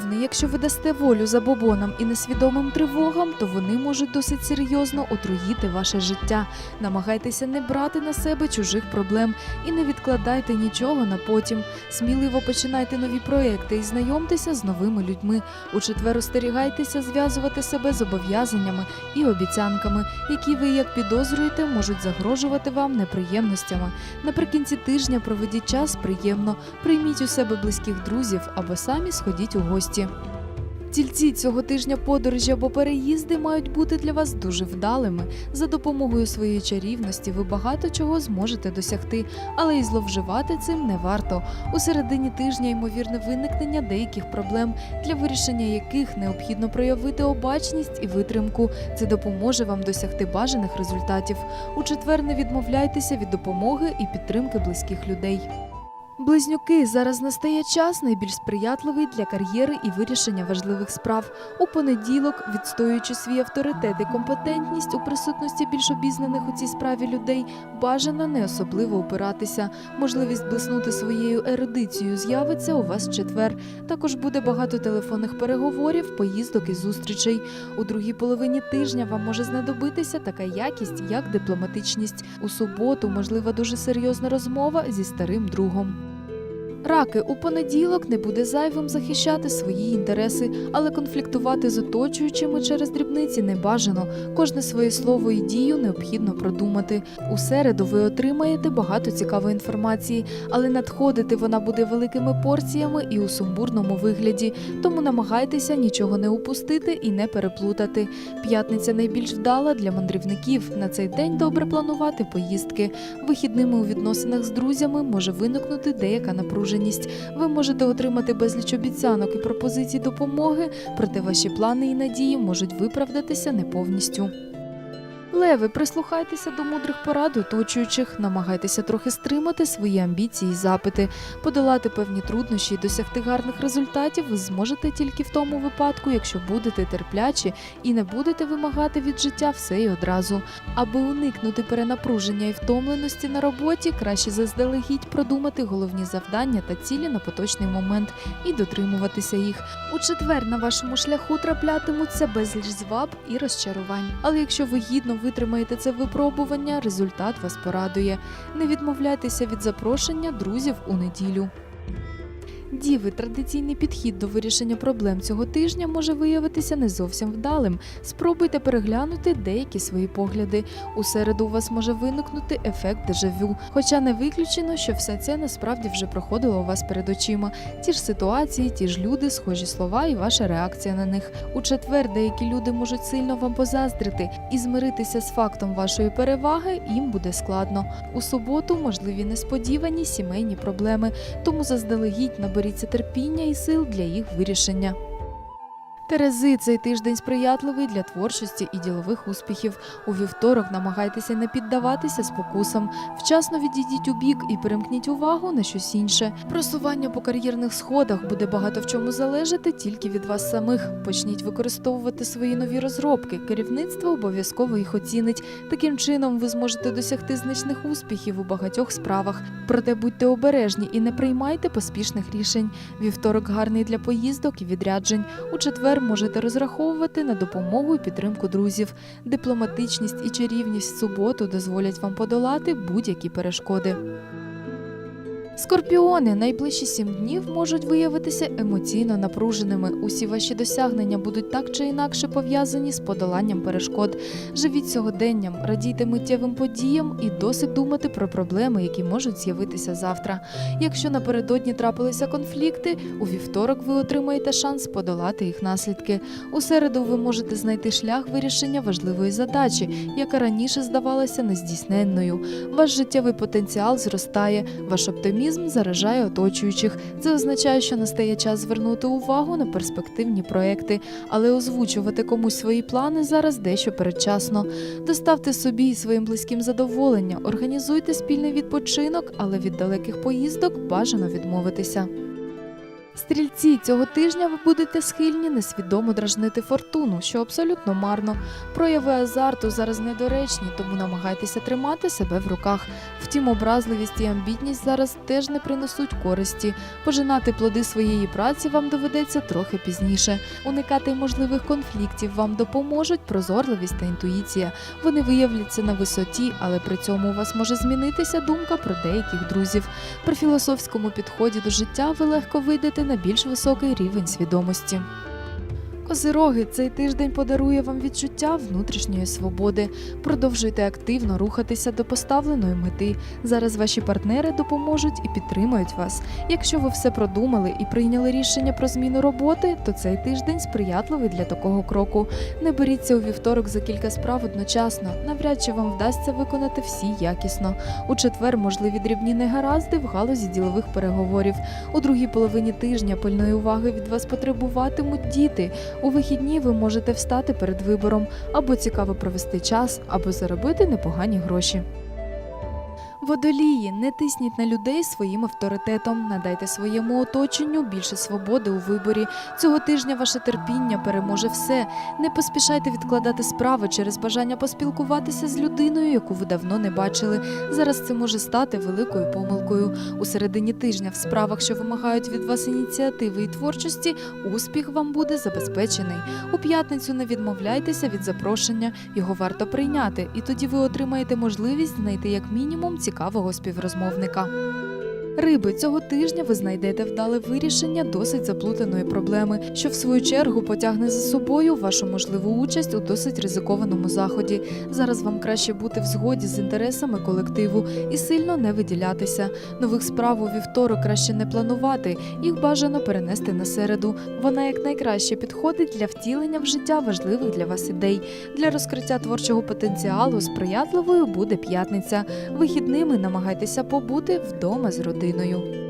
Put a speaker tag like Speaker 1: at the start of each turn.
Speaker 1: повний. Якщо ви дасте волю забобонам і несвідомим тривогам, то вони можуть досить серйозно отруїти ваше життя. Намагайтеся не брати на себе чужих проблем і не відкладайте нічого на потім. Сміливо починайте нові проекти і знайомтеся з новими людьми. У четвер остерігайтеся зв'язувати себе з обов'язаннями і обіцянками, які ви, як підозрюєте, можуть загрожувати вам неприємностями. Наприкінці тижня проведіть час приємно, прийміть у себе близьких друзів або самі сходіть у гості. Тільці цього тижня подорожі або переїзди мають бути для вас дуже вдалими. За допомогою своєї чарівності ви багато чого зможете досягти, але й зловживати цим не варто. У середині тижня ймовірне виникнення деяких проблем, для вирішення яких необхідно проявити обачність і витримку. Це допоможе вам досягти бажаних результатів. У четвер не відмовляйтеся від допомоги і підтримки близьких людей. Близнюки зараз настає час найбільш сприятливий для кар'єри і вирішення важливих справ. У понеділок, відстоюючи свій авторитет і компетентність у присутності більш обізнаних у цій справі людей, бажано не особливо опиратися. Можливість блиснути своєю ерудицією з'явиться у вас четвер. Також буде багато телефонних переговорів, поїздок і зустрічей. У другій половині тижня вам може знадобитися така якість, як дипломатичність. У суботу можлива дуже серйозна розмова зі старим другом. Раки у понеділок не буде зайвим захищати свої інтереси, але конфліктувати з оточуючими через дрібниці не бажано. Кожне своє слово і дію необхідно продумати. У середу ви отримаєте багато цікавої інформації, але надходити вона буде великими порціями і у сумбурному вигляді. Тому намагайтеся нічого не упустити і не переплутати. П'ятниця найбільш вдала для мандрівників. На цей день добре планувати поїздки. Вихідними у відносинах з друзями може виникнути деяка напруженість. Ви можете отримати безліч обіцянок і пропозицій допомоги, проте ваші плани і надії можуть виправдатися не повністю. Леви, прислухайтеся до мудрих порад оточуючих, намагайтеся трохи стримати свої амбіції і запити, подолати певні труднощі і досягти гарних результатів ви зможете тільки в тому випадку, якщо будете терплячі і не будете вимагати від життя все і одразу. Аби уникнути перенапруження і втомленості на роботі, краще заздалегідь продумати головні завдання та цілі на поточний момент і дотримуватися їх. У четвер на вашому шляху траплятимуться безліч зваб і розчарувань. Але якщо ви гідно витримаєте це випробування, результат вас порадує. Не відмовляйтеся від запрошення друзів у неділю. Діви, традиційний підхід до вирішення проблем цього тижня може виявитися не зовсім вдалим. Спробуйте переглянути деякі свої погляди. У середу у вас може виникнути ефект дежавю, хоча не виключено, що все це насправді вже проходило у вас перед очима. Ті ж ситуації, ті ж люди, схожі слова і ваша реакція на них. У четвер деякі люди можуть сильно вам позаздрити, і змиритися з фактом вашої переваги їм буде складно. У суботу можливі несподівані сімейні проблеми, тому заздалегідь наберіться терпіння і сил для їх вирішення. Терези цей тиждень сприятливий для творчості і ділових успіхів. У вівторок намагайтеся не піддаватися спокусам. Вчасно відійдіть у бік і перемкніть увагу на щось інше. Просування по кар'єрних сходах буде багато в чому залежати тільки від вас самих. Почніть використовувати свої нові розробки. Керівництво обов'язково їх оцінить. Таким чином ви зможете досягти значних успіхів у багатьох справах. Проте будьте обережні і не приймайте поспішних рішень. Вівторок гарний для поїздок і відряджень. У четвер можете розраховувати на допомогу і підтримку друзів. Дипломатичність і чарівність в суботу дозволять вам подолати будь-які перешкоди. Скорпіони найближчі сім днів можуть виявитися емоційно напруженими. Усі ваші досягнення будуть так чи інакше пов'язані з подоланням перешкод. Живіть сьогоденням, радійте миттєвим подіям і досить думати про проблеми, які можуть з'явитися завтра. Якщо напередодні трапилися конфлікти, у вівторок ви отримаєте шанс подолати їх наслідки. У середу ви можете знайти шлях вирішення важливої задачі, яка раніше здавалася нездійсненною. Ваш життєвий потенціал зростає, ваш оптимізм заражає оточуючих. Це означає, що настає час звернути увагу на перспективні проекти, але озвучувати комусь свої плани зараз дещо передчасно. Доставте собі і своїм близьким задоволення, організуйте спільний відпочинок, але від далеких поїздок бажано відмовитися. Стрільці цього тижня ви будете схильні несвідомо дражнити фортуну, що абсолютно марно. Прояви азарту зараз недоречні, тому намагайтеся тримати себе в руках. Втім, образливість і амбітність зараз теж не принесуть користі. Пожинати плоди своєї праці вам доведеться трохи пізніше. Уникати можливих конфліктів вам допоможуть прозорливість та інтуїція. Вони виявляться на висоті, але при цьому у вас може змінитися думка про деяких друзів. При філософському підході до життя ви легко вийдете на більш високий рівень свідомості. Козироги, цей тиждень подарує вам відчуття внутрішньої свободи. Продовжуйте активно рухатися до поставленої мети. Зараз ваші партнери допоможуть і підтримують вас. Якщо ви все продумали і прийняли рішення про зміну роботи, то цей тиждень сприятливий для такого кроку. Не беріться у вівторок за кілька справ одночасно. Навряд чи вам вдасться виконати всі якісно. У четвер можливі дрібні негаразди в галузі ділових переговорів. У другій половині тижня пильної уваги від вас потребуватимуть діти. У вихідні ви можете встати перед вибором або цікаво провести час, або заробити непогані гроші. Водолії, не тисніть на людей своїм авторитетом, надайте своєму оточенню більше свободи у виборі. Цього тижня ваше терпіння переможе все. Не поспішайте відкладати справи через бажання поспілкуватися з людиною, яку ви давно не бачили. Зараз це може стати великою помилкою. У середині тижня в справах, що вимагають від вас ініціативи і творчості, успіх вам буде забезпечений. У п'ятницю не відмовляйтеся від запрошення, його варто прийняти, і тоді ви отримаєте можливість знайти як мінімум цікавого співрозмовника. Риби цього тижня ви знайдете вдале вирішення досить заплутаної проблеми, що в свою чергу потягне за собою вашу можливу участь у досить ризикованому заході. Зараз вам краще бути в згоді з інтересами колективу і сильно не виділятися. Нових справ у вівторок краще не планувати, їх бажано перенести на середу. Вона якнайкраще підходить для втілення в життя важливих для вас ідей. Для розкриття творчого потенціалу сприятливою буде п'ятниця. Вихідними намагайтеся побути вдома з родиною. Україною.